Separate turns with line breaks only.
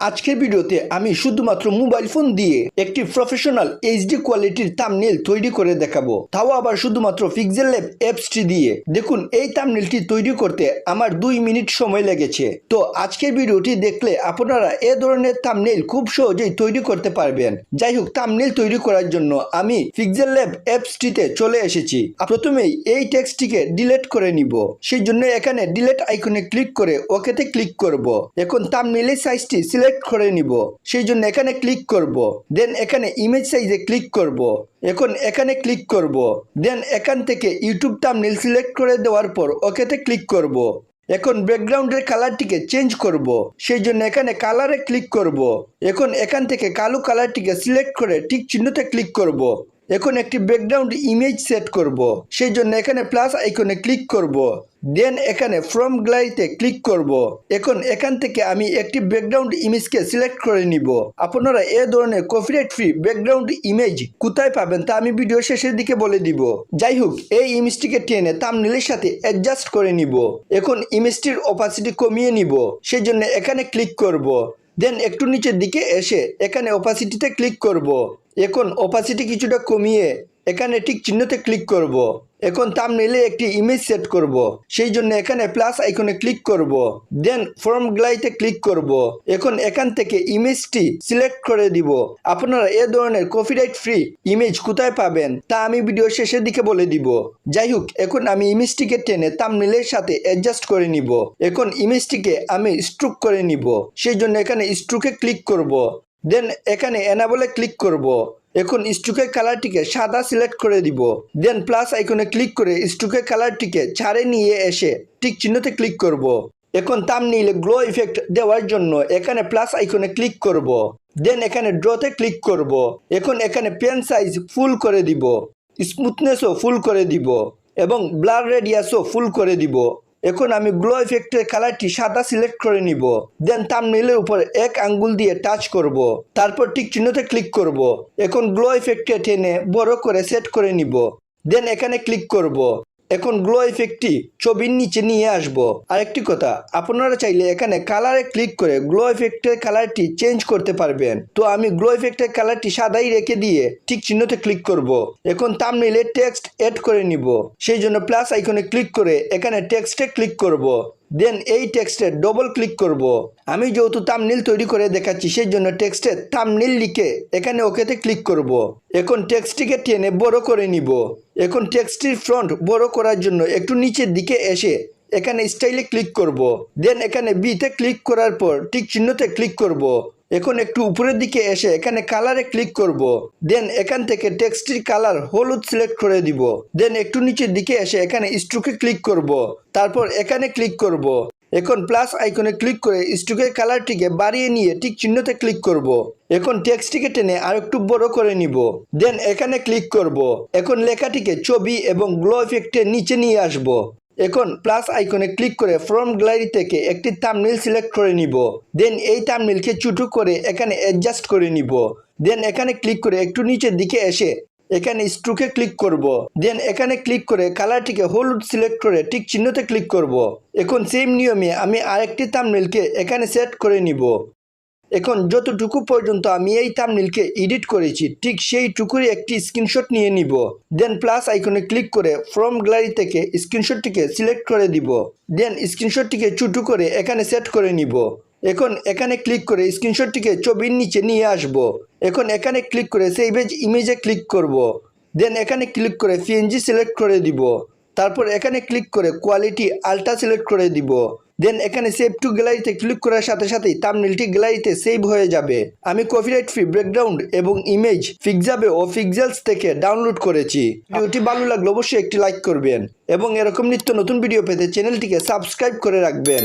আজকের ভিডিওতে আমি শুধুমাত্র মোবাইল ফোন দিয়ে একটি প্রফেশনাল এইচডি কোয়ালিটির থাম্বনেল তৈরি করে দেখাবো। তাও আবার শুধুমাত্র পিক্সেল ল্যাব অ্যাপসটি দিয়ে। দেখুন, এই থাম্বনেলটি তৈরি করতে আমার দুই মিনিট সময় লেগেছে। তো আজকের ভিডিওটি দেখলে আপনারা এ ধরনের থাম্বনেল খুব সহজেই তৈরি করতে পারবেন। যাই হোক থাম্বনেল তৈরি করার জন্য আমি পিক্সেল ল্যাব অ্যাপসটিতে চলে এসেছি। প্রথমেই এই টেক্সটটিকে ডিলেট করে নিব। সেই জন্য এখানে ডিলেট আইকনে ক্লিক করে ওকেতে ক্লিক করব। এখন থাম্বনেলের সাইজটি সিলেক্ট করে নিব। সেই জন্য এখানে ক্লিক করব। দেন এখানে ইমেজ সাইজে ক্লিক করব। এখন এখানে ক্লিক করব। দেন এখান থেকে ইউটিউব থাম্বনেল সিলেক্ট করে দেওয়ার পর ওকেতে ক্লিক করব। এখন ব্যাকগ্রাউন্ডের কালারটিকে চেঞ্জ করব। সেই জন্য এখানে কালারে ক্লিক করব। এখন এখান থেকে কালো কালারটিকে সিলেক্ট করে ঠিক চিহ্নতে ক্লিক করব। এখন একটি ব্যাকগ্রাউন্ড ইমেজ সেট করব। সেই জন্য এখানে প্লাস আইকনে ক্লিক করব। দেন এখানে ফ্রম গ্যালারিতে ক্লিক করব। এখন এখান থেকে আমি একটি ব্যাকগ্রাউন্ড ইমেজকে সিলেক্ট করে নিব। আপনারা এ ধরনের কপিরাইট ফ্রি ব্যাকগ্রাউন্ড ইমেজ কোথায় পাবেন তা আমি ভিডিও শেষের দিকে বলে দিব। যাই হোক এই ইমেজটিকে টেনে থাম্বনেলের সাথে অ্যাডজাস্ট করে নিব। এখন ইমেজটির অপাসিটি কমিয়ে নিব। সেই জন্য এখানে ক্লিক করব। দেন একটু নিচের দিকে এসে এখানে অপাসিটিতে ক্লিক করব। এখন অপাসিটি কিছুটা কমিয়ে এখানে ঠিক চিহ্নতে ক্লিক করব। এখন থাম্বনেইলে একটি ইমেজ সেট করব। সেই জন্য এখানে প্লাস আইকনে ক্লিক করব। দেন ফর্ম গ্লাইতে ক্লিক করব। এখন এখান থেকে ইমেজটি সিলেক্ট করে দিব আপনারা এ ধরনের কপিরাইট ফ্রি ইমেজ কোথায় পাবেন তা আমি ভিডিও শেষের দিকে বলে দিব যাই হোক, এখন আমি ইমেজটিকে টেনে থাম্বনেইলের সাথে অ্যাডজাস্ট করে নিব এখন ইমেজটিকে আমি স্ট্রোক করে নিব সেই জন্য এখানে স্ট্রুকে ক্লিক করব। দেন এখানে এনাবলে ক্লিক করব। এখন স্ট্রোকের কালারটিকে সাদা সিলেক্ট করে দিব। দেন প্লাস আইকনে ক্লিক করে স্ট্রোকের কালারটিকে ছাড়ে নিয়ে এসে ঠিক চিহ্নতে ক্লিক করব। এখন তাম নিলে গ্লো ইফেক্ট দেওয়ার জন্য এখানে প্লাস আইকনে ক্লিক করব। দেন এখানে ড্রতে ক্লিক করব। এখন এখানে পেন সাইজ ফুল করে দিব। স্মুথনেসও ফুল করে দিব। এবং ব্লার রেডিয়াসও ফুল করে দিব। এখন আমি গ্লো ইফেক্টের কালারটি সাদা সিলেক্ট করে নিব। দেন থাম্বনেইলের উপর এক আঙ্গুল দিয়ে টাচ করব। তারপর টিক চিহ্নতে ক্লিক করব। এখন গ্লো ইফেক্টকে টেনে বড় করে সেট করে নিব। দেন এখানে ক্লিক করব। এখন গ্লো ইফেক্টটি ছবির নিচে নিয়ে আসব। আরেকটি কথা, আপনারা চাইলে এখানে কালারে ক্লিক করে গ্লো ইফেক্টের কালারটি চেঞ্জ করতে পারবেন। তো আমি গ্লো ইফেক্টের কালারটি সাদাই রেখে দিয়ে ঠিক চিহ্নতে ক্লিক করব। এখন থাম্বনেইলে টেক্সট এড করে নিব। সেই জন্য প্লাস আইকনে ক্লিক করে এখানে টেক্সটে ক্লিক করব। দেন এই টেক্সটে ডবল ক্লিক করব। আমি যেহেতু তামনিল তৈরি করে দেখাচ্ছি সেই জন্য টেক্সটে তামনিল লিখে এখানে ওকেতে ক্লিক করব। এখন টেক্সটিকে টেনে বড় করে নিব। এখন টেক্সটির ফ্রন্ট বড় করার জন্য একটু নিচের দিকে এসে এখানে স্টাইলে ক্লিক করব। দেন এখানে বিতে ক্লিক করার পর ঠিক চিহ্নতে ক্লিক করব। এখন একটু উপরের দিকে এসে এখানে কালারে ক্লিক করব। দেন এখান থেকে টেক্সটির কালার হলুদ সিলেক্ট করে দিব। দেন একটু নিচের দিকে এসে এখানে স্ট্রোকে ক্লিক করব। তারপর এখানে ক্লিক করব। এখন প্লাস আইকনে ক্লিক করে স্ট্রোকের কালারটিকে বাড়িয়ে নিয়ে ঠিক চিহ্নতে ক্লিক করব। এখন টেক্সটিকে টেনে আর একটু বড় করে নিব। দেন এখানে ক্লিক করব। এখন লেখাটিকে ছবি এবং গ্লো ইফেক্টের নিচে নিয়ে আসব। এখন প্লাস আইকনে ক্লিক করে ফ্রম গ্যালারি থেকে একটি থাম্বনেল সিলেক্ট করে নিব। দেন এই থাম্বনেলকে চুটু করে এখানে অ্যাডজাস্ট করে নিব। দেন এখানে ক্লিক করে একটু নিচের দিকে এসে এখানে স্ট্রোকে ক্লিক করব। দেন এখানে ক্লিক করে কালারটিকে হলুদ সিলেক্ট করে ঠিক চিহ্নতে ক্লিক করব। এখন সেম নিয়মে আমি আরেকটি থাম্বনেলকে এখানে সেট করে নিব। এখন যতটুকু পর্যন্ত আমি এই থামনিলকে এডিট করেছি, ঠিক সেইটুকুরই একটি স্ক্রিনশট নিয়ে নিব। দেন প্লাস আইকনে ক্লিক করে ফ্রম গ্যালারি থেকে স্ক্রিনশটটিকে সিলেক্ট করে দিব। দেন স্ক্রিনশটটিকে ছোটো করে এখানে সেট করে নিব। এখন এখানে ক্লিক করে স্ক্রিনশটটিকে ছবির নিচে নিয়ে আসব। এখন এখানে ক্লিক করে সেই ইমেজে ক্লিক করব। দেন এখানে ক্লিক করে পিএনজি সিলেক্ট করে দিব। তারপর এখানে ক্লিক করে কোয়ালিটি আলট্রা সিলেক্ট করে দিব। দেন এখানে সেভ টু গ্যালারিতে ক্লিক করার সাথে সাথেই তামনিলটি গ্যালারিতে সেভ হয়ে যাবে। আমি কপিরাইট ফ্রি ব্যাকগ্রাউন্ড এবং ইমেজ ফিক্সাবে ও ফিক্সেলস থেকে ডাউনলোড করেছি। ভিডিওটি ভালো লাগলে অবশ্যই একটি লাইক করবেন এবং এরকম নিত্য নতুন ভিডিও পেতে চ্যানেলটিকে সাবস্ক্রাইব করে রাখবেন।